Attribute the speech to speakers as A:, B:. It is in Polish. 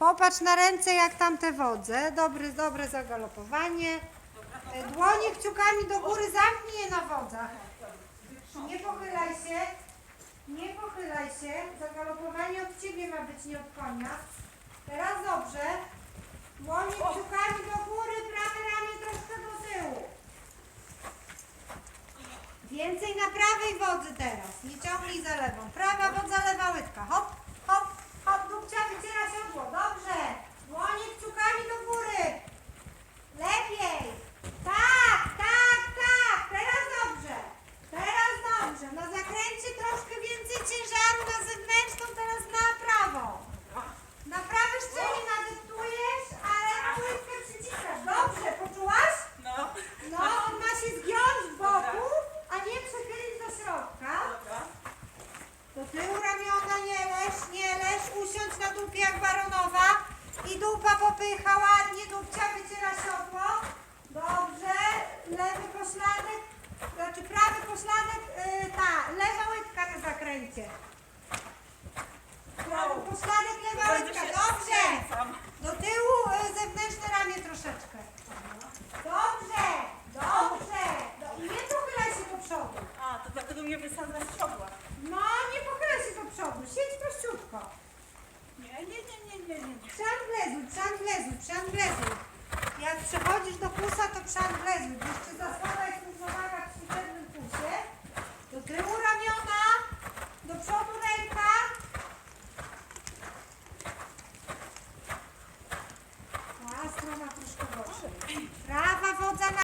A: Popatrz na ręce, jak tam te wodze. Dobry, dobre zagalopowanie.
B: E, Dłonie
A: kciukami do góry, zamknij je na wodzach.
B: Nie pochylaj
A: się. Nie pochylaj się. Zagalopowanie od ciebie ma być, nie od konia. Teraz dobrze. Dłonie kciukami do góry, prawe ramię troszkę do tyłu. Więcej na prawej wodzy teraz. Nie ciągnij za lewą. Prawa wodza, lewa łydka. Hop, hop. Dupcia wyciera siodło. Dobrze. Dłonie kciukami do góry. Lepiej. Tak, tak, tak. Teraz dobrze. Teraz dobrze. Na zakręcie troszkę więcej ciężaru na zewnętrzną, teraz na prawą. Na prawe szczęście nadeptujesz, ale łydkę przyciskasz. Dobrze, poczułaś?
B: No, No, on ma się
A: zgiąć w boku, a nie przechylić do środka. Dobra. Do tyłu ramiona nie leż, nie leż, usiądź na dupie jak baronowa i dupa popycha ładnie, dupcia wyciera siodło. Dobrze, lewy pośladek, znaczy prawy pośladek, yy, ta, lewa łydka na zakręcie. Prawy pośladek, lewa łydka, dobrze. Do tyłu y, zewnętrzne ramię
B: próbuje wysadzać siodła.
A: No, nie pochylaj się do przodu, siedź prościutko.
B: Nie, nie, nie, nie, nie, nie.
A: Przan wlezu, przan. Jak przechodzisz do pusa, to przan wlezu. Jeszcze zasłada jest uznawana przy przednim pusie. Do tyłu ramiona, do przodu ręka. Ta strona troszkę gorsza. Prawa wodza na